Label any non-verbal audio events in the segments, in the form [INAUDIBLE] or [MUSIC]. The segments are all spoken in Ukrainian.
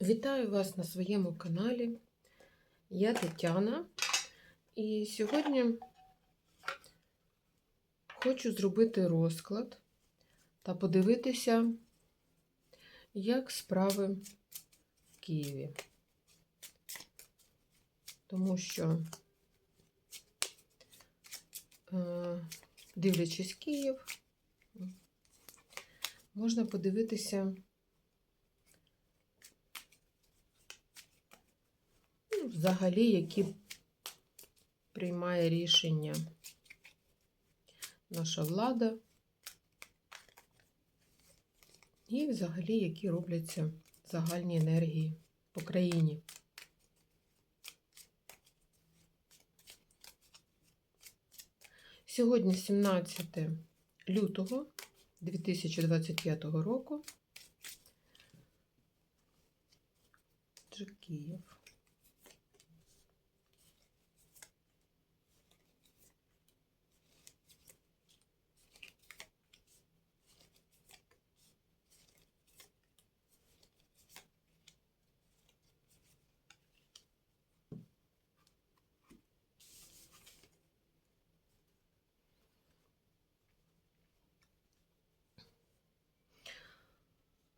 Вітаю вас на своєму каналі. Я Тетяна, і сьогодні хочу зробити розклад та подивитися, як справи в Києві. Тому що, е, дивлячись Київ, можна подивитися. Ну, взагалі, які приймає рішення наша влада, і взагалі, які робляться загальні енергії по країні. Сьогодні 17 лютого 2025 року. Київ.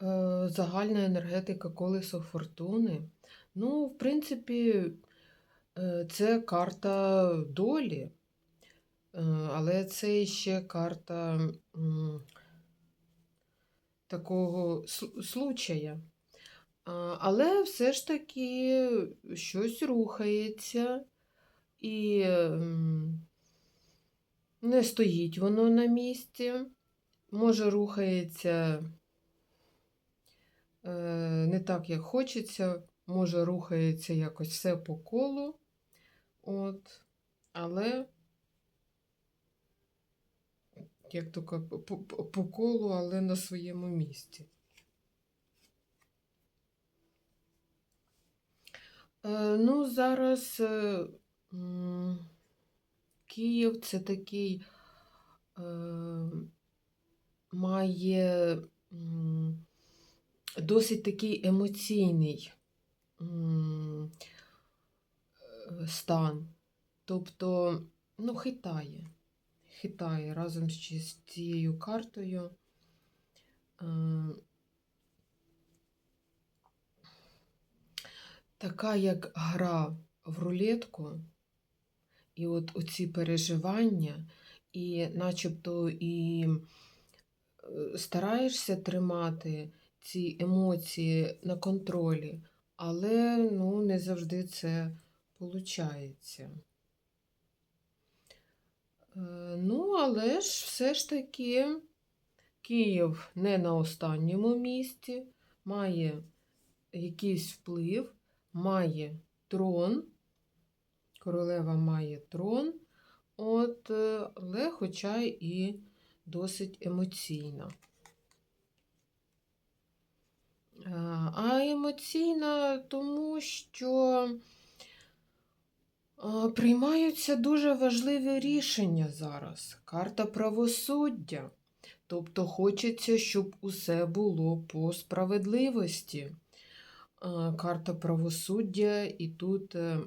Е, Загальна енергетика колесо фортуни. Ну, в принципі, е, це карта долі, Е, але це ще карта такого случая. Але все ж таки щось рухається і не стоїть воно на місці. Може, рухається не так, як хочеться, може, рухається якось все по колу. От. Але, як то по, по, колу, але на своєму місці. Е, ну, зараз е, Київ це такий е, має досить такий емоційний е, стан. Тобто, ну, хитає. Хитає разом з цією картою. Е, така як гра в рулетку, і от оці переживання, і начебто і е, стараєшся тримати ці емоції на контролі, але ну, не завжди це виходить. Ну, але ж все ж таки Київ не на останньому місці, має якийсь вплив, має трон, королева має трон, от, е, але хоча і досить емоційна. Е, А емоційна тому, що е, приймаються дуже важливі рішення зараз. Карта правосуддя. Тобто хочеться, щоб усе було по справедливості. Е, Карта правосуддя, і тут е, е,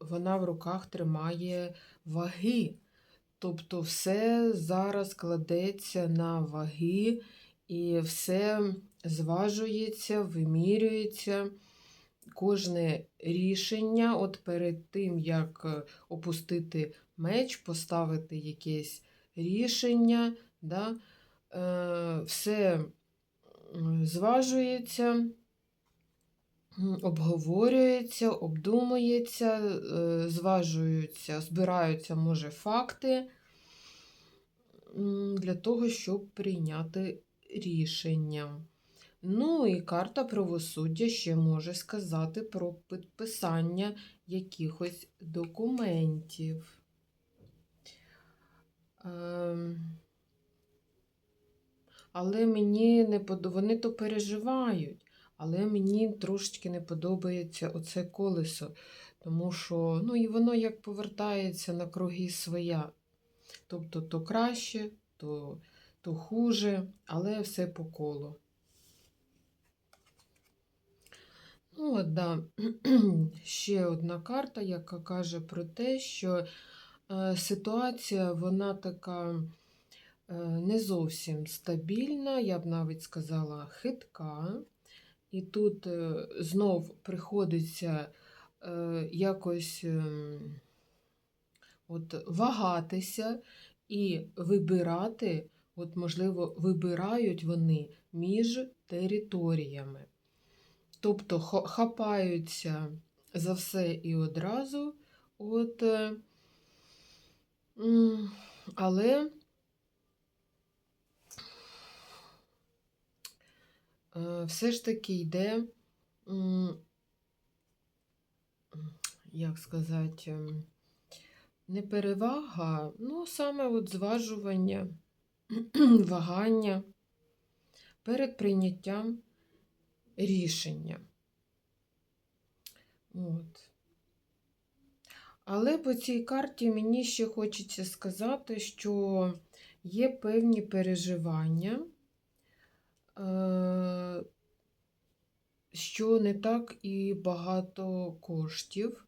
вона в руках тримає ваги. Тобто все зараз кладеться на ваги, і все зважується, вимірюється. Кожне рішення, от перед тим, як е, опустити меч, поставити якесь рішення, да, е, все зважується, обговорюється, обдумується, е, зважуються, збираються, може, факти для того, щоб прийняти рішення. Ну і карта правосуддя ще може сказати про підписання якихось документів. Ем, Але мені не подо... вони то переживають, але мені трошечки не подобається оце колесо, тому що ну, і воно як повертається на круги своя. Тобто то краще, то, то хуже, але все по колу. Ну, от, да. [CLEARS THROAT] ще одна карта, яка каже про те, що е, ситуація вона така е, не зовсім стабільна, я б навіть сказала, хитка. І тут е, знов приходиться якось ем, от, вагатися і вибирати, от, можливо, вибирають вони між територіями. Тобто хапаються за все і одразу, от, е, але е, все ж таки йде, як сказати, не перевага, ну саме от зважування, [CLEARS THROAT] вагання перед прийняттям рішення. От. Але по цій карті мені ще хочеться сказати, що є певні переживання, е, що не так і багато коштів.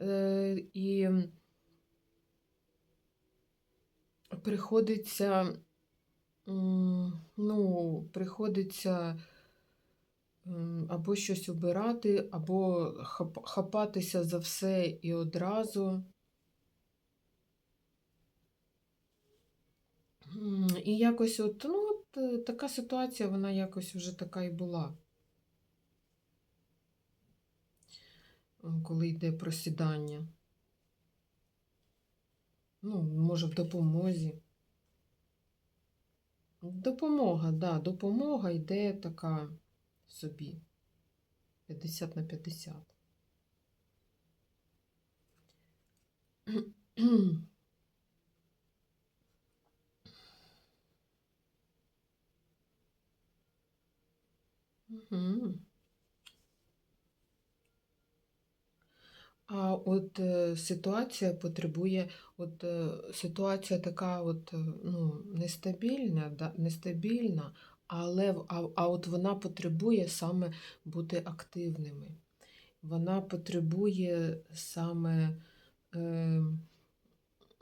Е, І приходиться, ну, приходиться або щось обирати, або хапатися за все і одразу. І якось от, ну, от е, така ситуація, вона якось вже така і була. Коли йде просідання. Ну, може, в допомозі. Допомога, да, допомога йде така собі. 50 на 50. Мгм. А от е, ситуація потребує, от е, ситуація така от, е, ну, нестабільна, да, нестабільна, але а, а от вона потребує саме бути активними. Вона потребує саме е,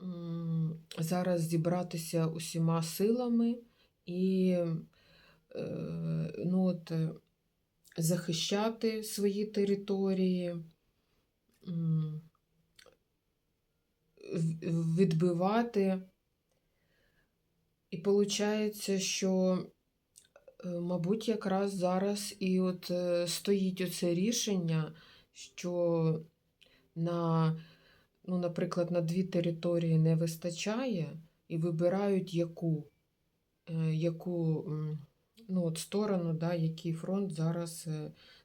м, зараз зібратися усіма силами і е, ну, от, е, захищати свої території. Відбивати. І виходить, що, е, мабуть, якраз зараз і от е, стоїть оце рішення, що на, ну, наприклад, на дві території не вистачає, і вибирають яку, е, яку ну, от сторону, да, який фронт зараз,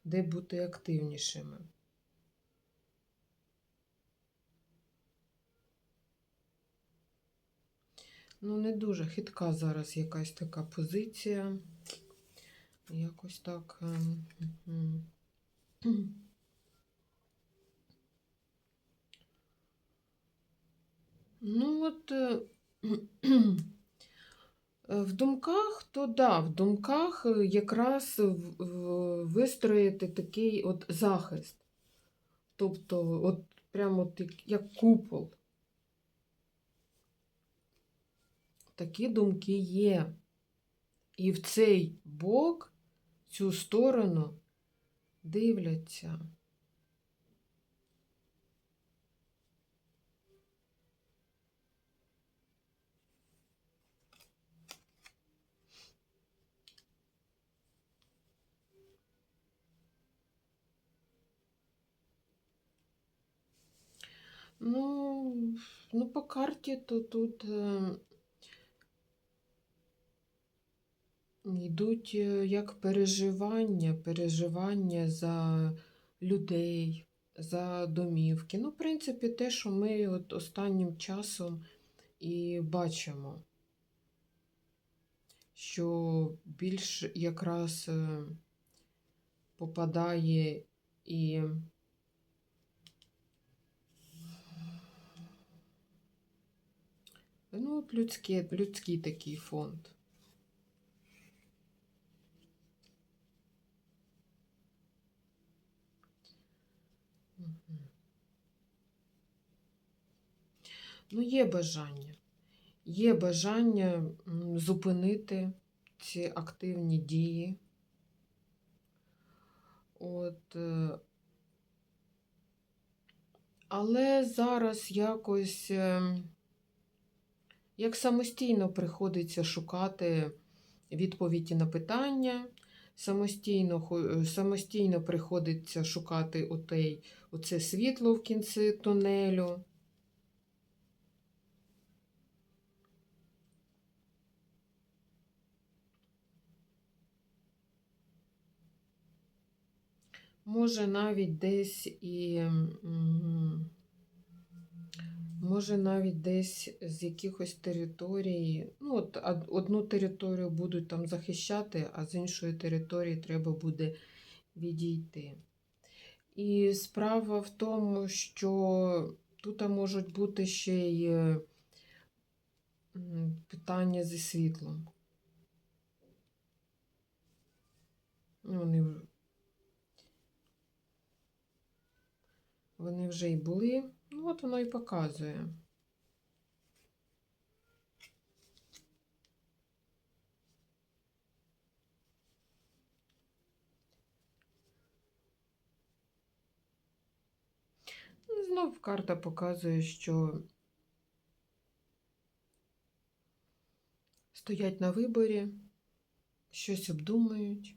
де бути активнішими. Ну, не дуже хитка зараз якась така позиція. Якось так. ем. Ну, от е, в думках, то да, в думках е, якраз вистроїти такий от захист. Тобто, от прямо як купол. Такі думки є. І в цей бок, цю сторону дивляться. Ну, ну, по карті, то тут е, йдуть е, як переживання, переживання за людей, за домівки. Ну, в принципі, те, що ми от останнім часом і бачимо, що більш якраз е, попадає і ну, от людський, людський такий фонд. Ну, є бажання. Є бажання зупинити ці активні дії. От, е, але зараз якось е, як самостійно приходиться шукати відповіді на питання, самостійно, е, самостійно приходиться шукати отей, оце світло в кінці тунелю. Може навіть десь і може навіть десь з якихось територій, ну от одну територію будуть там захищати, а з іншої території треба буде відійти. І справа в тому, що тут можуть бути ще й питання зі світлом. Ну, Вони Вони вже й були. Ну, от воно і показує. Знов карта показує, що стоять на виборі, щось обдумують.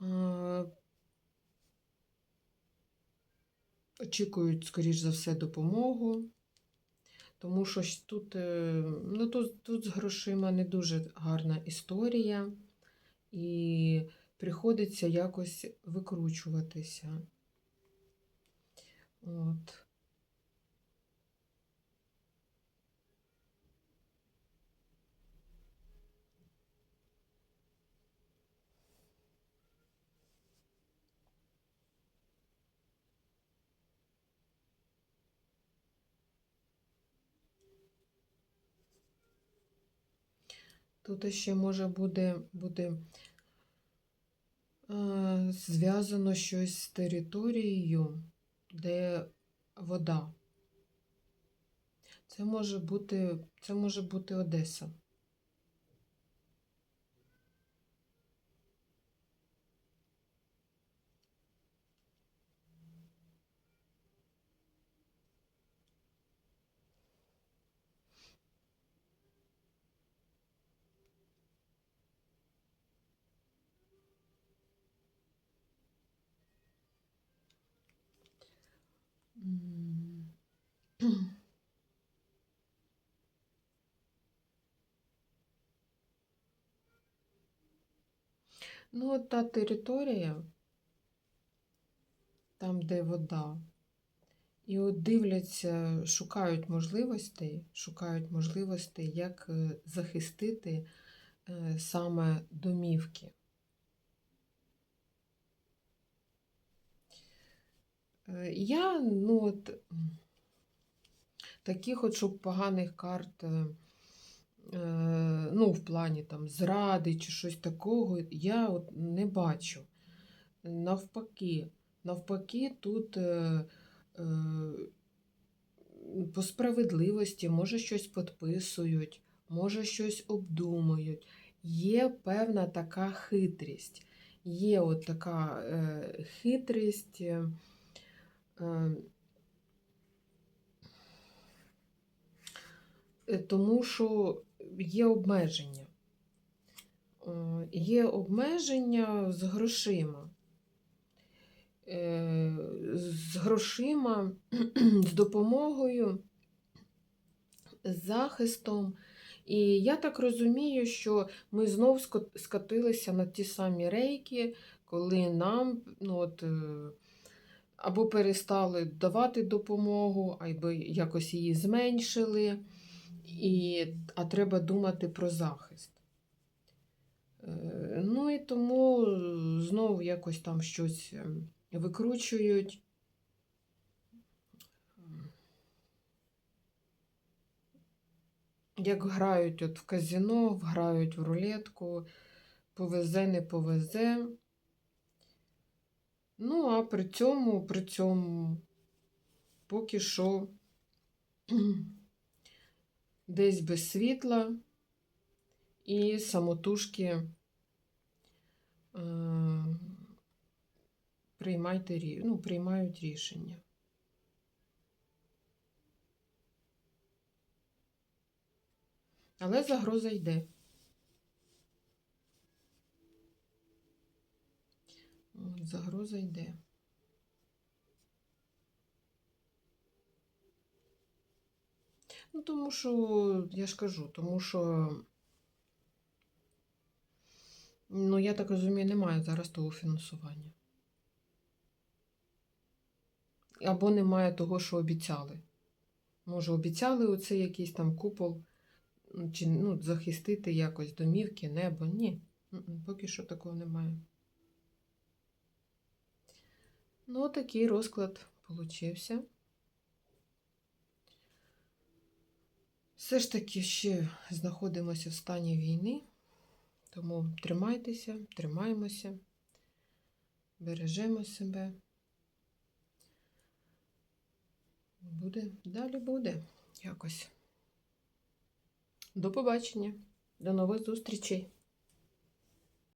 А, очікують, скоріш за все, допомогу, тому що тут, е, ну, тут, тут з грошима не дуже гарна історія, і приходиться якось викручуватися. От. Тут ще може буде, буде е, зв'язано щось з територією, де вода. Це може бути, це може бути Одеса. Ну, от та територія, там, де вода, і от дивляться, шукають можливостей, шукають можливостей, як е, захистити е, саме домівки. Я, ну от, таких от, щоб поганих карт, е, е, ну, в плані там зради чи щось такого, я от не бачу. Навпаки, навпаки, тут е, е, по справедливості, може щось підписують, може щось обдумують. Є певна така хитрість. Є от така е, хитрість. Е, е, тому що є обмеження. Е, Є обмеження з грошима. Е, З грошима, [CLEARS THROAT] з допомогою, з захистом. І я так розумію, що ми знов скотилися на ті самі рейки, коли нам ну, от, або перестали давати допомогу, або якось її зменшили, і, а треба думати про захист. Е, Ну і тому знову якось там щось е, викручують. Як грають от в казино, грають в рулетку, повезе, не повезе. Ну, а при цьому, при цьому, поки що [CLEARS THROAT] десь без світла і самотужки е, приймайте, ну, приймають рішення. Але загроза йде. От, загроза йде. Ну, тому що, я ж кажу, тому що, ну, я так розумію, немає зараз того фінансування. Або немає того, що обіцяли. Може, обіцяли оце якийсь там купол, чи ну, захистити якось домівки, небо. Ні, поки що такого немає. Ну, такий розклад получився. Все ж таки ще знаходимося в стані війни, тому тримайтеся, тримаємося, бережемо себе. Буде, далі буде якось. До побачення, до нових зустрічей.